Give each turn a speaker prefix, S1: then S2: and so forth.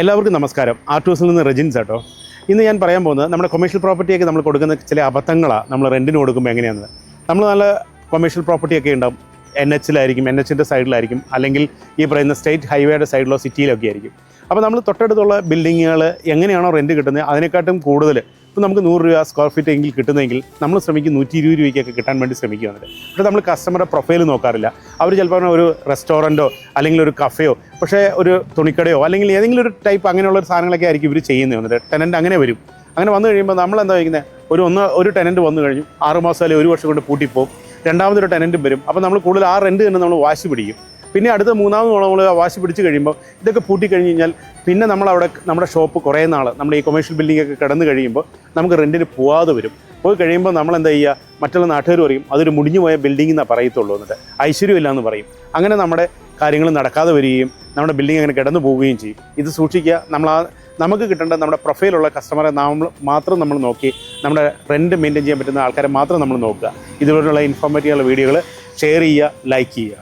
S1: എല്ലാവർക്കും നമസ്കാരം. ആർട്ടൂസിൽ നിന്ന് റെജിൻസ് കേട്ടോ. ഇന്ന് ഞാൻ പറയാൻ പോകുന്നത് നമ്മുടെ കൊമേഴ്ഷ്യൽ പ്രോപ്പർട്ടിയൊക്കെ നമ്മൾ കൊടുക്കുന്ന ചില അബദ്ധങ്ങളാണ് നമ്മൾ റെന്റിന് കൊടുക്കുമ്പോൾ എങ്ങനെയാണെന്ന്. നമ്മൾ നല്ല കൊമേഴ്ഷ്യൽ പ്രോപ്പർട്ടിയൊക്കെ ഉണ്ടാവും. എൻ എച്ചിലായിരിക്കും എൻ എച്ചിന്റെ സൈഡിലായിരിക്കും അല്ലെങ്കിൽ ഈ പറയുന്ന സ്റ്റേറ്റ് ഹൈവേയുടെ സൈഡിലോ സിറ്റിയിലൊക്കെ ആയിരിക്കും. അപ്പോൾ നമ്മൾ തൊട്ടടുത്തുള്ള ബിൽഡിങ്ങുകൾ എങ്ങനെയാണോ റെന്റ് കിട്ടുന്നത് അതിനെക്കാട്ടും കൂടുതൽ ഇപ്പോൾ നമുക്ക് നൂറ് രൂപ സ്ക്വയർ ഫീറ്റ് എങ്കിൽ കിട്ടുന്നെങ്കിൽ നമ്മൾ ശ്രമിക്കും നൂറ്റി ഇരുപത് രൂപയ്ക്കൊക്കെ കിട്ടാൻ വേണ്ടി ശ്രമിക്കുകയാണ്. പക്ഷേ നമ്മൾ കസ്റ്റമറുടെ പ്രൊഫൈൽ നോക്കാറില്ല. അവർ ചിലപ്പോൾ ഒരു റെസ്റ്റോറന്റോ അല്ലെങ്കിൽ ഒരു കഫയോ പക്ഷേ ഒരു തുണിക്കടയോ അല്ലെങ്കിൽ ഏതെങ്കിലും ഒരു ടൈപ്പ് അങ്ങനെയുള്ള ഒരു സാധനങ്ങളൊക്കെ ആയിരിക്കും ഇവർ ചെയ്യുന്നത്. വന്നിട്ട് ടെനന്റ് അങ്ങനെ വരും. അങ്ങനെ വന്നു കഴിയുമ്പോൾ നമ്മൾ എന്താ വയ്ക്കുന്നത് ഒരു ഒന്ന് ഒരു ടെനന്റ് വന്നു കഴിഞ്ഞു. ആറ് മാസം അല്ലെങ്കിൽ ഒരു വർഷം കൊണ്ട് പൂട്ടിപ്പോവും. രണ്ടാമതൊരു ടെനന്റും വരും. അപ്പോൾ നമ്മൾ കൂടുതൽ ആ റെന്റ് തന്നെ നമ്മൾ വാശി പിടിക്കും. പിന്നെ അടുത്ത മൂന്നാമത് നമ്മൾ വാശി പിടിച്ച് കഴിയുമ്പോൾ ഇതൊക്കെ പൂട്ടി കഴിഞ്ഞ് കഴിഞ്ഞാൽ പിന്നെ നമ്മൾ അവിടെ നമ്മുടെ ഷോപ്പ് കുറേ നാൾ നമ്മൾ ഈ കൊമേഴ്ഷ്യൽ ബിൽഡിംഗ് ഒക്കെ കടന്നു കഴിയുമ്പോൾ നമുക്ക് റെന്റിന് പോവാതെ വരും. പോയി കഴിയുമ്പോൾ നമ്മൾ എന്താ ചെയ്യുക? മറ്റുള്ള നാട്ടുകാർ പറയും അതൊരു മുടിഞ്ഞു പോയ ബിൽഡിംഗ് എന്നാണ് പറയത്തുള്ളൂ എന്നിട്ട് ഐശ്വര്യമില്ല എന്ന് പറയും. അങ്ങനെ നമ്മുടെ കാര്യങ്ങൾ നടക്കാതെ വരികയും നമ്മുടെ ബിൽഡിംഗ് അങ്ങനെ കിടന്നു പോവുകയും ചെയ്യും. ഇത് സൂക്ഷിക്കുക. നമ്മൾ ആ നമുക്ക് കിട്ടേണ്ട നമ്മുടെ പ്രൊഫൈലുള്ള കസ്റ്റമറെ നമ്മൾ മാത്രം നമ്മൾ നോക്കി നമ്മുടെ റെന്റ് മെയിന്റെയിൻ ചെയ്യാൻ പറ്റുന്ന ആൾക്കാരെ മാത്രം നമ്മൾ നോക്കുക. ഇതുപോലുള്ള ഇൻഫോർമേറ്റീവുള്ള വീഡിയോകൾ ഷെയർ ചെയ്യുക ലൈക്ക് ചെയ്യുക.